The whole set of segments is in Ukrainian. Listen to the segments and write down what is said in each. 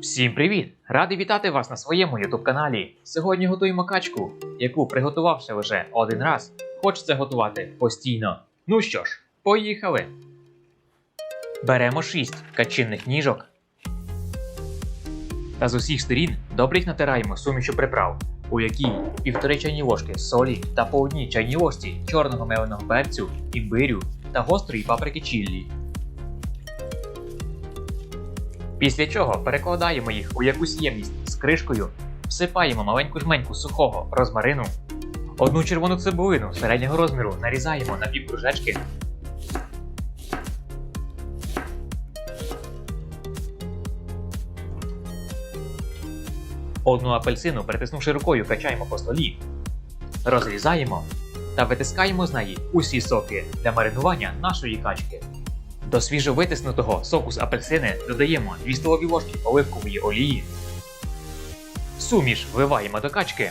Всім привіт! Радий вітати вас на своєму YouTube каналі. Сьогодні готуємо качку, яку приготувавши лише один раз, хочеться готувати постійно. Ну що ж, поїхали! Беремо 6 качинних ніжок. Та з усіх сторін добре їх натираємо сумішю приправ, у якій півтори чайні ложки солі та по одній чайній ложці чорного меленого перцю, імбирю та гострої паприки чіллі. Після чого перекладаємо їх у якусь ємність з кришкою, всипаємо маленьку жменьку сухого розмарину, одну червону цибулину середнього розміру нарізаємо на півкружечки. Одну апельсину, притиснувши рукою, качаємо по столі, розрізаємо та витискаємо з неї усі соки для маринування нашої качки. До свіжо витиснутого соку з апельсини додаємо 2 столові ложки оливкової олії. Суміш вливаємо до качки.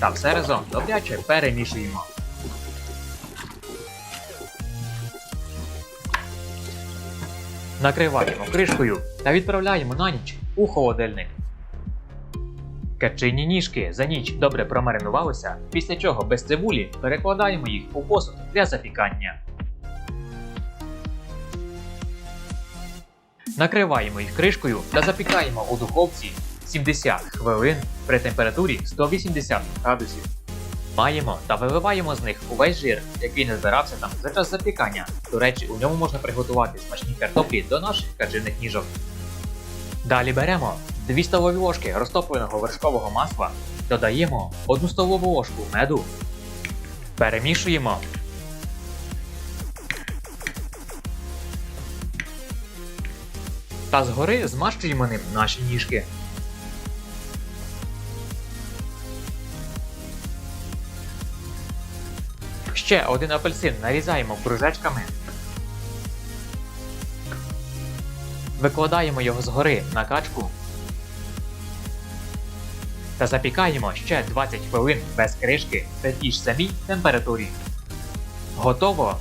Та все разом добряче перемішуємо. Накриваємо кришкою та відправляємо на ніч у холодильник. Качині ніжки за ніч добре промаринувалися, після чого без цибулі перекладаємо їх у посуд для запікання. Накриваємо їх кришкою та запікаємо у духовці 70 хвилин при температурі 180 градусів. Маємо та виливаємо з них увесь жир, який не збирався там за час запікання. До речі, у ньому можна приготувати смачні картоплі до наших качиних ніжок. Далі беремо 2 столові ложки розтопленого вершкового масла, додаємо 1 столову ложку меду, перемішуємо. Та згори змащуємо ним наші ніжки. Ще один апельсин нарізаємо кружечками. Викладаємо його згори на качку. Та запікаємо ще 20 хвилин без кришки при тій ж самій температурі. Готово!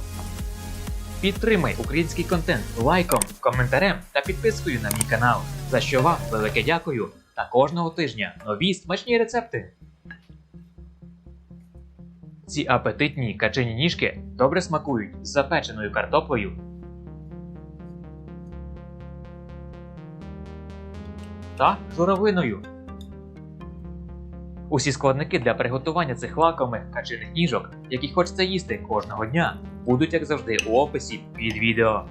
Підтримай український контент лайком, коментарем та підпискою на мій канал, за що вам велике дякую та кожного тижня нові смачні рецепти. Ці апетитні качині ніжки добре смакують з запеченою картоплею та журавлиною. Усі складники для приготування цих лакомих качених ніжок, які хочеться їсти кожного дня, будуть як завжди у описі під відео.